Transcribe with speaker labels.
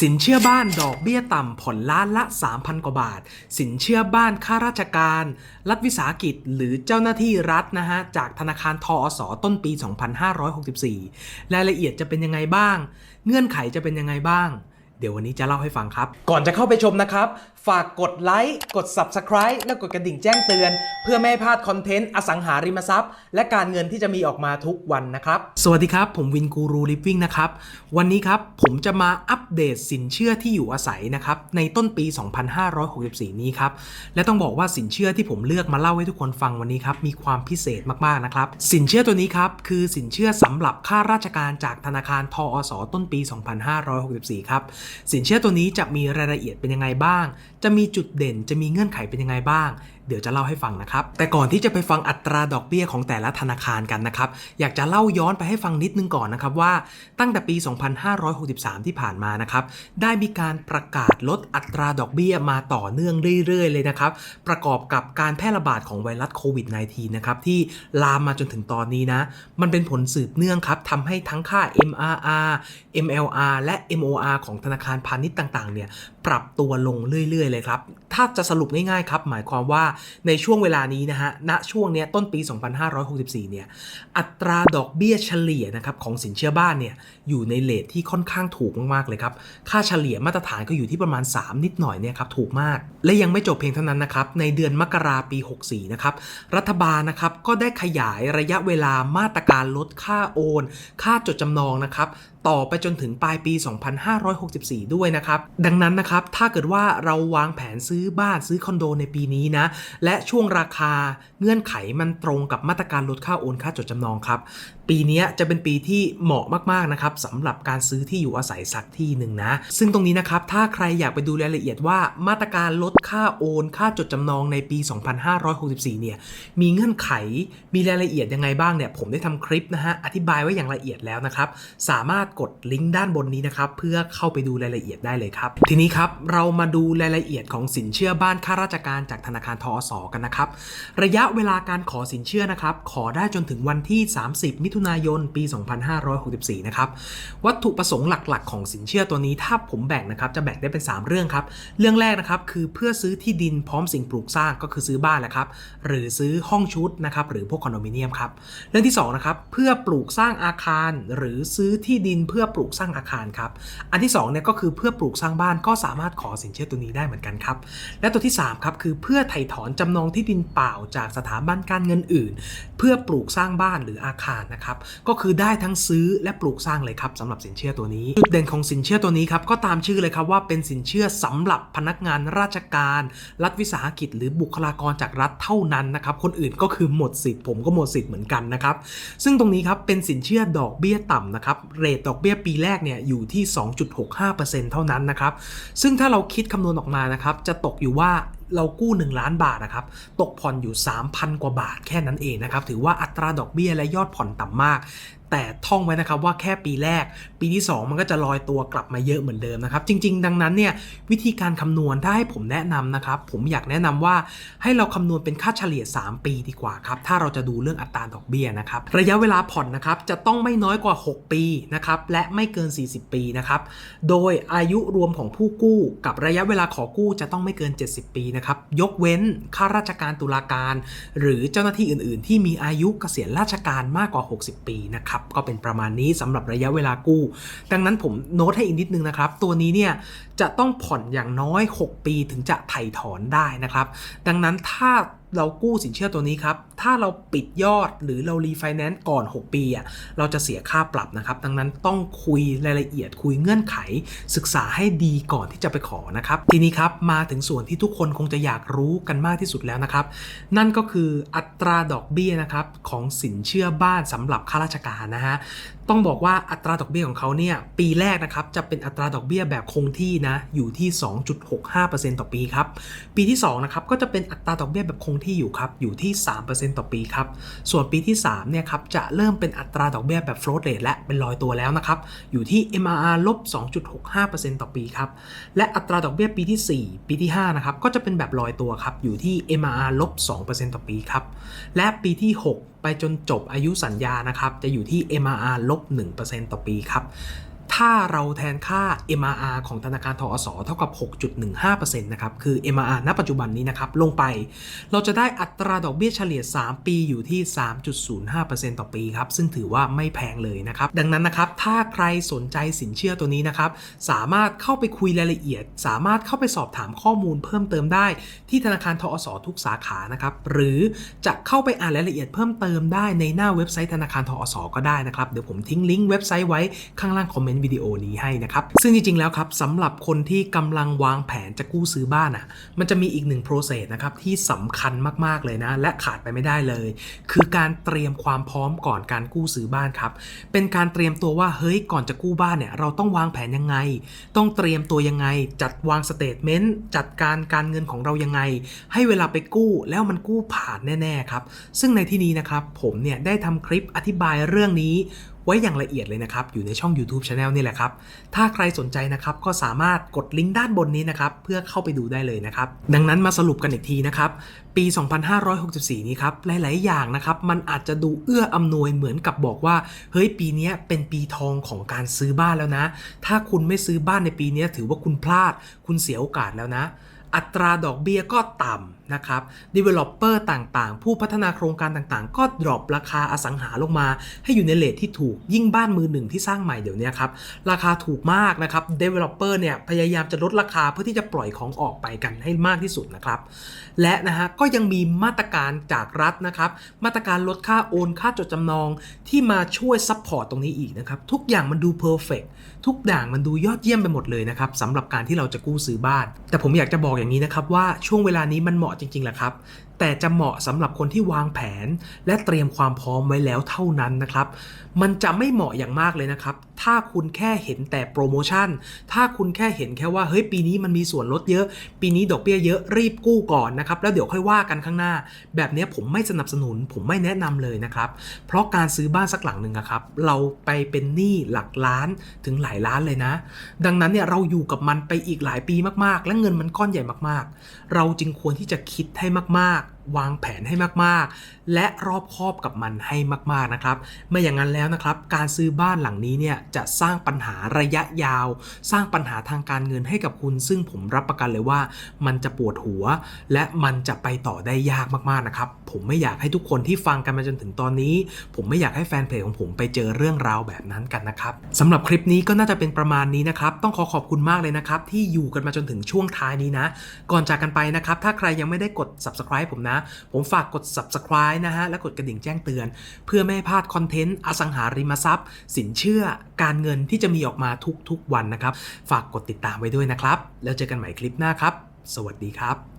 Speaker 1: สินเชื่อบ้านดอกเบี้ยต่ำผ่อนล้านละ 3,000 กว่าบาท สินเชื่อบ้านข้าราชการ รัฐวิสาหกิจ หรือเจ้าหน้าที่รัฐนะฮะ จากธนาคารทอสต้นปี 2564 รายละเอียดจะเป็นยังไงบ้าง เงื่อนไขจะเป็นยังไงบ้าง เดี๋ยววันนี้จะเล่าให้ฟังครับ ก่อนจะเข้าไปชมนะครับฝากกดไลค์ กด Subscribe และกดกระดิ่งแจ้งเตือน เพื่อไม่ให้พลาดคอนเทนต์อสังหาริมทรัพย์ และการเงินที่จะมีออกมาทุกวันนะครับ สวัสดีครับ ผมวินกูรูลิฟวิ่งนะครับ วันนี้ครับ ผมจะมาอัปเดตสินเชื่อที่อยู่อาศัยนะครับ ในต้นปี 2564 นี้ครับ และต้องบอกว่าสินเชื่อที่ผมเลือกมาเล่าให้ทุกคนฟังวันนี้ครับ มีความพิเศษมากๆนะครับ สินเชื่อตัวนี้ครับคือสินเชื่อสำหรับข้าราชการจากธนาคารทอสต้นปี 2564 ครับ สินเชื่อตัวนี้จะมีรายละเอียดเป็นยังไงบ้าง จะมีจุดเด่นจะมีเงื่อนไขเป็นยังไงบ้าง เดี๋ยวจะเล่าให้ฟังนะครับ แต่ก่อนที่จะไปฟังอัตราดอกเบี้ยของแต่ละธนาคารกันนะครับ อยากจะเล่าย้อนไปให้ฟังนิดนึงก่อนนะครับว่าตั้งแต่ปี 2563 ที่ผ่านมานะครับ ได้มีการประกาศลดอัตราดอกเบี้ยมาต่อเนื่องเรื่อยๆ เลยนะครับ ประกอบกับการแพร่ระบาดของไวรัสโควิด -19 นะครับที่ลามมาจนถึงตอนนี้นะ มันเป็นผลสืบเนื่องครับทำให้ทั้งค่า MRR MLR และ MOR ของธนาคารพาณิชย์ต่างๆ เนี่ยปรับตัวลงเรื่อยๆเลยครับ ถ้าจะสรุปง่ายๆครับ หมายความว่าในช่วงเวลานี้นะฮะ ณ ช่วงเนี้ยต้นปี 2564 เนี่ย อัตราดอกเบี้ยเฉลี่ยนะครับของสินเชื่อบ้านเนี่ยอยู่ในเลทที่ค่อนข้างถูกมากๆเลยครับ ค่าเฉลี่ยมาตรฐานก็อยู่ที่ประมาณ 3 นิดหน่อยเนี่ยครับถูกมาก และยังไม่จบเพียงเท่านั้นนะครับ ในเดือนมกราปี 64 นะครับ รัฐบาลนะครับก็ได้ขยายระยะเวลามาตรการลดค่าโอน ค่าจดจำนองนะครับต่อไปจนถึงปลายปี 2564 ด้วยนะครับ ดังนั้นนะครับ ถ้าเกิดว่าเราวางแผนซื้อบ้านซื้อคอนโดในปีนี้นะ และช่วงราคาเงื่อนไขมันตรงกับมาตรการลดค่าโอนค่าจดจำนองครับ ปีนี้จะเป็นปีที่เหมาะมากๆนะครับสำหรับการซื้อที่อยู่อาศัยสักที่หนึ่งนะ ซึ่งตรงนี้นะครับถ้าใครอยากไปดูรายละเอียดว่ามาตรการลดค่าโอน ค่าจดจำนองในปี 2564 เนี่ยมีเงื่อนไขมีรายละเอียดยังไงบ้างเนี่ยผมได้ทำคลิปนะฮะอธิบายไว้อย่างละเอียดแล้วนะครับสามารถกดลิงก์ด้านบนนี้นะครับเพื่อเข้าไปดูรายละเอียดได้เลยครับทีนี้ครับเรามาดูรายละเอียดของสินเชื่อบ้านข้าราชการจากธนาคารทอสกันนะครับระยะเวลาการขอสินเชื่อนะครับขอได้จนถึงวันที่ 30 มิถุนายนปี 2564 นะครับ วัตถุประสงค์หลักๆ ของสินเชื่อตัวนี้ถ้าผมแบ่งนะครับจะแบ่งได้เป็น 3 เรื่องครับ เรื่องแรกนะครับคือเพื่อซื้อที่ดินพร้อมสิ่งปลูกสร้างก็คือซื้อบ้านแหละครับ หรือซื้อห้องชุดนะครับหรือพวกคอนโดมิเนียมครับ เรื่องที่2นะครับเพื่อปลูกสร้างอาคาร หรือซื้อที่ดินเพื่อปลูกสร้างอาคารครับ อันที่2เนี่ยก็คือเพื่อปลูกสร้างบ้านก็สามารถขอสินเชื่อตัวนี้ได้เหมือนกันครับ และตัวที่3ครับคือเพื่อไถ่ถอนจำนองที่ดินเปล่าจากสถาบันการเงินอื่น เพื่อปลูกสร้างบ้านหรืออาคารนะครับก็คือได้ทั้งซื้อและปลูกสร้างเลยครับสำหรับสินเชื่อตัวนี้จุดเด่นของสินเชื่อตัวนี้ครับก็ตามชื่อเลยครับว่าเป็นสินเชื่อสำหรับพนักงานราชการ รัฐวิสาหกิจ หรือบุคลากรจากรัฐเท่านั้นนะครับคนอื่นก็คือหมดสิทธิ์ผมก็หมดสิทธิ์เหมือนกันนะครับซึ่งตรงนี้ครับเป็นสินเชื่อดอกเบี้ยต่ำนะครับเรทดอกเบี้ยปีแรกเนี่ยอยู่ที่ 2.65%เท่านั้นนะครับซึ่งถ้าเราคิดคำนวณออกมานะครับจะตกอยู่ว่า เรากู้1ล้านบาทนะครับตกผ่อนอยู่ 3,000 กว่าบาทแค่นั้นเองนะครับถือว่าอัตราดอกเบี้ยและยอดผ่อนต่ำมาก แต่ท่องไว้นะครับว่าแค่ปีแรก ปีที่ 2 มันก็จะลอยตัวกลับมาเยอะเหมือนเดิมนะครับ จริง ๆ ดังนั้นเนี่ยวิธีการคำนวณถ้าให้ผมแนะนำนะครับ ผมอยากแนะนำว่าให้เราคำนวณเป็นค่าเฉลี่ย 3 ปีดีกว่าครับ ถ้าเราจะดูเรื่องอัตราดอกเบี้ยนะครับ ระยะเวลาผ่อนนะครับจะต้องไม่น้อยกว่า 6 ปีนะครับและไม่เกิน 40 ปีนะครับโดยอายุรวมของผู้กู้ กับระยะเวลาขอกู้จะต้องไม่เกิน 70 ปีนะครับยกเว้นข้าราชการตุลาการ หรือเจ้าหน้าที่อื่น ๆ ที่มีอายุเกษียณราชการมากกว่า 60 ปีนะครับก็เป็นประมาณนี้สำหรับระยะเวลากู้ ดังนั้นผมโน้ตให้อีกนิดนึงนะครับ ตัวนี้เนี่ยจะต้องผ่อนอย่างน้อย 6 ปีถึงจะไถ่ถอนได้นะครับ ดังนั้นถ้า เรากู้สินเชื่อตัวนี้ครับ ถ้าเราปิดยอดหรือเรารีไฟแนนซ์ก่อน 6 ปีอะเราจะเสียค่าปรับนะครับ ดังนั้นต้องคุยรายละเอียดคุยเงื่อนไข ศึกษาให้ดีก่อนที่จะไปขอนะครับ ทีนี้ครับ มาถึงส่วนที่ทุกคนคงจะอยากรู้กันมากที่สุดแล้วนะครับ นั่นก็คืออัตราดอกเบี้ยนะครับของสินเชื่อบ้านสำหรับข้าราชการนะฮะต้องบอกว่าอัตราดอกเบี้ยของเขาเนี่ยปีแรกนะครับจะเป็นอัตราดอกเบี้ยแบบคงที่นะอยู่ที่ 2.65%ต่อปีครับปีที่2นะครับก็จะเป็นอัตราดอกเบี้ยแบบคงที่อยู่ครับอยู่ที่ 3%ต่อปีครับส่วนปีที่3เนี่ยครับจะเริ่มเป็นอัตราดอกเบี้ยแบบ float rate และเป็นลอยตัวแล้วนะครับอยู่ที่ MRR ลบ 2.65%ต่อปีครับและอัตราดอกเบี้ยปีที่ 4 ปีที่5นะครับก็จะเป็นแบบลอยตัวครับอยู่ที่ MRR ลบ 2%ต่อปีครับและปีที่ 6 ไปจนจบอายุสัญญานะครับจะอยู่ที่ MRR ลบ 1%ต่อปีครับ ถ้าเราแทนค่า MRR ของธนาคารทอสเท่ากับ 6.15%นะครับ คือ MRR ณ ปัจจุบันนี้นะครับ ลงไป เราจะได้อัตราดอกเบี้ยเฉลี่ย 3 ปีอยู่ที่ 3.05%ต่อปีครับ ซึ่งถือว่าไม่แพงเลยนะครับ ดังนั้นนะครับ ถ้าใครสนใจสินเชื่อตัวนี้นะครับ สามารถเข้าไปคุยรายละเอียด สามารถเข้าไปสอบถามข้อมูลเพิ่มเติมได้ ที่ธนาคารทอสทุกสาขา นะครับ หรือจะเข้าไปอ่านรายละเอียดเพิ่มเติมได้ในหน้าเว็บไซต์ธนาคารทอสก็ได้นะครับ เดี๋ยวผมทิ้งลิงก์เว็บไซต์ไว้ข้างล่างคอมเมนต์วิดีโอนี้ให้นะครับ ซึ่งจริงๆแล้วครับสำหรับคนที่กำลังวางแผนจะกู้ซื้อบ้านอะมันจะมีอีกหนึ่ง process นะครับที่สำคัญมากๆเลยนะ และขาดไปไม่ได้เลย คือการเตรียมความพร้อมก่อนการกู้ซื้อบ้านครับเป็นการเตรียมตัวว่าเฮ้ยก่อนจะกู้บ้านเนี่ยเราต้องวางแผนยังไง ต้องเตรียมตัวยังไง จัดวางสเตทเมนต์จัดการการเงินของเรายังไง ให้เวลาไปกู้แล้วมันกู้ผ่านแน่ๆครับซึ่งในที่นี้นะครับผมเนี่ยได้ทำคลิปอธิบายเรื่องนี้ไว้อย่างละเอียดเลยนะครับ อยู่ในช่อง YouTube Channel นี่แหละครับ ถ้าใครสนใจนะครับก็สามารถกดลิงก์ด้านบนนี้นะครับ เพื่อเข้าไปดูได้เลยนะครับ ดังนั้นมาสรุปกันอีกทีนะครับ ปี 2564 นี้ครับ หลาย ๆ อย่างนะครับ มันอาจจะดูเอื้ออำนวยเหมือนกับบอกว่า เฮ้ยปีนี้เป็นปีทองของการซื้อบ้านแล้วนะ ถ้าคุณไม่ซื้อบ้านในปีนี้ถือว่าคุณพลาด คุณเสียโอกาสแล้วนะ อัตราดอกเบี้ยก็ต่ำ นะครับ Developer ต่างๆ ผู้พัฒนาโครงการต่างๆ ก็ดรอปราคาอสังหาลงมา ให้อยู่ในเลทที่ถูกยิ่งบ้านมือหนึ่งที่สร้างใหม่เดี๋ยวนี้ครับราคาถูกมากนะครับ Developer เนี่ยพยายามจะลดราคาเพื่อที่จะปล่อยของออกไปกันให้มากที่สุดนะครับ และนะฮะก็ยังมีมาตรการจากรัฐนะครับ มาตรการลดค่าโอนค่าจดจำนองที่มาช่วยซัพพอร์ตตรงนี้อีกนะครับ ทุกอย่างมันดูเพอร์เฟกทุกอย่างมันดูยอดเยี่ยมไปหมดเลยนะครับสำหรับการที่เราจะกู้ซื้อบ้าน แต่ผมอยากจะบอกอย่างนี้นะครับว่าช่วงเวลานี้มันเหมาะจริงๆแหละครับ แต่จะเหมาะสำหรับคนที่วางแผน และเตรียมความพร้อมไว้แล้วเท่านั้นนะครับ มันจะไม่เหมาะอย่างมากเลยนะครับ ถ้าคุณแค่เห็นแต่โปรโมชั่น ถ้าคุณแค่เห็นแค่ว่าเฮ้ยปีนี้มันมีส่วนลดเยอะ ปีนี้ดอกเบี้ยเยอะรีบกู้ก่อนนะครับ แล้วเดี๋ยวค่อยว่ากันข้างหน้า แบบนี้ผมไม่สนับสนุน ผมไม่แนะนำเลยนะครับ เพราะการซื้อบ้านสักหลังหนึ่งครับเราไปเป็นหนี้หลักล้านถึงหลายล้านเลยนะ ดังนั้นเนี่ยเราอยู่กับมันไปอีกหลายปีมากๆ และเงินมันก้อนใหญ่มากๆ เราจึงควรที่จะคิดให้มากๆ วางแผนให้มากๆ และรอบคอบกับมันให้มากๆนะครับ ไม่อย่างนั้นแล้วนะครับ การซื้อบ้านหลังนี้เนี่ยจะสร้างปัญหาระยะยาว สร้างปัญหาทางการเงินให้กับคุณ ซึ่งผมรับประกันเลยว่า มันจะปวดหัว และมันจะไปต่อได้ยากมากๆนะครับ ผมไม่อยากให้ทุกคนที่ฟังกันมาจนถึงตอนนี้ ผมไม่อยากให้แฟนเพจของผมไปเจอเรื่องราวแบบนั้นกันนะครับสำหรับคลิปนี้ก็น่าจะเป็นประมาณนี้นะครับต้องขอขอบคุณมากเลยนะครับที่อยู่กันมาจนถึงช่วงท้ายนี้นะ ก่อนจากกันไปนะครับถ้าใครยังไม่ได้กด subscribe ผมนะผมฝากกด subscribe นะฮะ และกดกระดิ่งแจ้งเตือน เพื่อไม่ให้พลาดคอนเทนต์อสังหาริมทรัพย์ สินเชื่อการเงินที่จะมีออกมาทุกๆวันนะครับ ฝากกดติดตามไว้ด้วยนะครับ แล้วเจอกันใหม่คลิปหน้าครับ สวัสดีครับ